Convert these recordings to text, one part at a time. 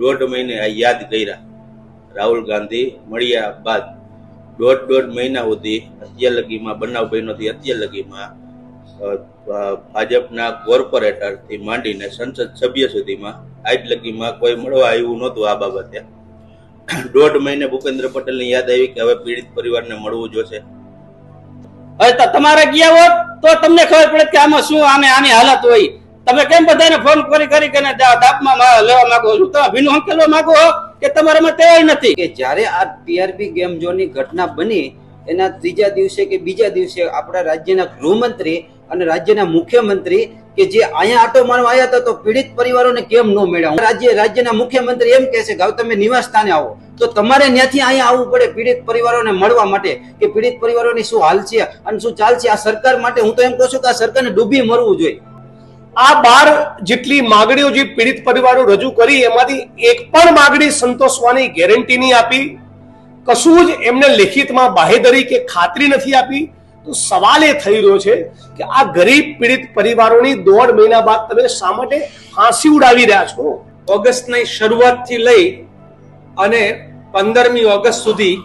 દોઢ મહિને આ યાદ કર્યા. રાહુલ ગાંધી મળ્યા બાદ દોઢ દોઢ મહિના સુધી અત્યાર લગીમાં, બનાવ બન્યો અત્યાર લગીમાં ભાજપના કોર્પોરેટરથી માંડીને સંસદ સભ્ય સુધીમાં આજ લગીમાં કોઈ મળવા આવ્યું નહોતું આ બાબતે. દોઢ મહિને ભૂપેન્દ્ર પટેલને યાદ આવી કે હવે પીડિત પરિવારને મળવું જોશે. હવે તમારે ગયા હોત તો તમને ખબર પડે કે આમાં શું આને આની હાલત હોય. તમે કેમ બધાને ફોન કરી કરી કરીને તાપમાં લેવા માંગો છો? તમે ભીનું હંકેલવા માંગો કે તમારામાં તૈયાર નથી? કે જ્યારે આ ટીઆરપી ગેમ ઝોનની ઘટના બની, એના ત્રીજા દિવસે કે બીજા દિવસે આપણા રાજ્યના ગૃહમંત્રી અને રાજ્યના મુખ્યમંત્રી કે જે અહીંયા આટો મારવા આવ્યા હતા તો પીડિત પરિવારોને કેમ ન મળ્યા? રાજ્ય રાજ્યના મુખ્યમંત્રી એમ કહે છે કે હવે તમે નિવાસ સ્થાને આવો. તો તમારે ત્યાંથી અહીંયા આવવું પડે પીડિત પરિવારોને મળવા માટે કે પીડિત પરિવારોની શું હાલ છે અને શું ચાલ છે આ સરકાર માટે? હું તો એમ કહું છું કે આ સરકારને ડૂબી મરવું જોઈએ. આ બાર જેટલી માગણીઓ જે પીડિત પરિવારો રજૂ કરી, એમાંથી એક પણ માગણી સંતોષવાની ગેરંટી નહીં આપી. કશું જ એમને લેખિતમાં બાહેધરી કે ખાતરી નથી આપી. તો સવાલ એ થઈ રહ્યો છે કે આ ગરીબ પીડિત પરિવારોની દોઢ મહિના બાદ તમે શા માટે ફાંસી ઉડાવી રહ્યા છો? ઓગસ્ટની શરૂઆતથી લઈ અને પંદરમી ઓગસ્ટ સુધી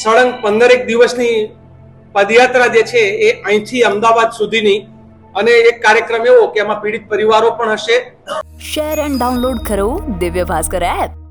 સળંગ પંદરેક દિવસની પદયાત્રા જે છે એ અહીંથી અમદાવાદ સુધીની અને એક કાર્યક્રમ એવો કે એમાં પીડિત પરિવારો પણ હશે. શેર એન્ડ ડાઉનલોડ કરો દિવ્ય ભાસ્કર એપ